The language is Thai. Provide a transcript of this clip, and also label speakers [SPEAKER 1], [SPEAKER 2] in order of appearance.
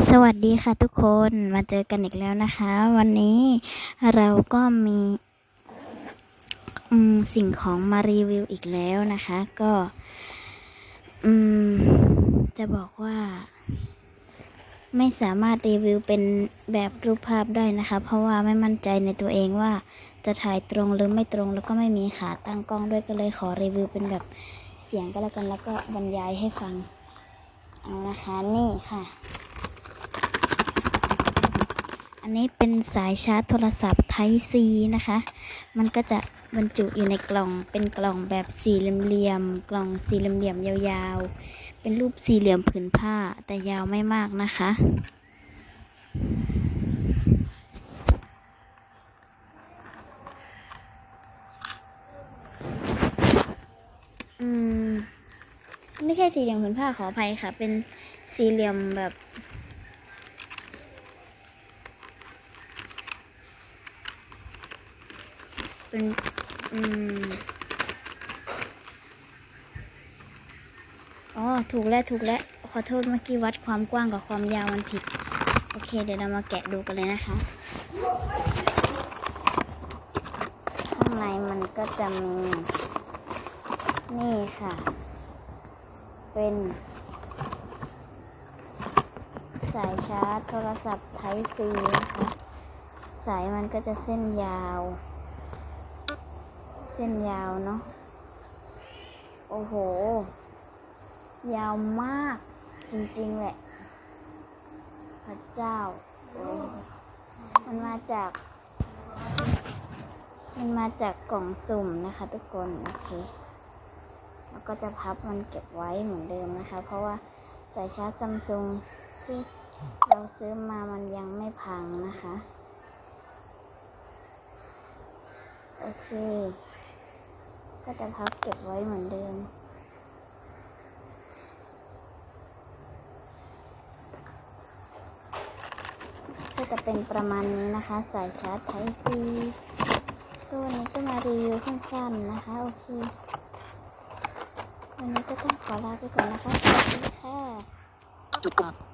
[SPEAKER 1] สวัสดีค่ะทุกคนมาเจอกันอีกแล้วนะคะ วันนี้เราก็มีมสิ่งของมารีวิวอีกแล้วนะคะ ก็จะบอกว่า ไม่สามารถรีวิวเป็นแบบรูปภาพได้นะคะ เพราะว่าไม่มั่นใจในตัวเองว่าจะถ่ายตรงหรือไม่ตรงแล้วก็ไม่มีขาตั้งกล้องด้วยก็เลยขอรีวิวเป็นแบบเสียงก็แล้วกันแล้วก็บรรยายให้ฟังเอานะคะนี่ค่ะ อันนี้เป็นสายชาร์จโทรศัพท์ Type C นะคะ มันก็จะบรรจุอยู่ในกล่อง เป็นกล่องแบบสี่เหลี่ยม กล่องสี่เหลี่ยมยาวๆ เป็นรูปสี่เหลี่ยมผืนผ้า แต่ยาวไม่มากนะคะ อืม ไม่ใช่สี่เหลี่ยมผืนผ้าขออภัยค่ะ เป็นสี่เหลี่ยมแบบ เป็นอืมอ๋อถูกแล้วถูกแล้วขอโทษเมื่อกี้วัดความกว้างกับความยาวมันผิด โอเค เดี๋ยวเรามาแกะดูกันเลยนะคะ ข้างในมันก็จะมี นี่ค่ะ เป็นสายชาร์จโทรศัพท์ Type C นะคะ สายมันก็จะเส้นยาว เส้นยาวเนาะ โอ้โห ยาวมากจริงๆแหละ พระเจ้า มันมาจาก มันมาจากกล่องสุ่มนะคะทุกคน โอเค แล้วก็จะพับมันเก็บไว้เหมือนเดิมนะคะ เพราะว่าสายชาร์จซัมซุงที่เราซื้อมามันยังไม่พังนะคะ โอเค ก็จะพับเก็บไว้เหมือนเดิม ก็จะเป็นประมาณนี้นะคะ สายชาร์จไทซีก็วันนี้ก็มารีวิวสั้นๆนะคะ โอเค วันนี้ก็ต้องขอลาไปก่อนนะคะ สวัสดีค่ะ
[SPEAKER 2] จุดปุ่ม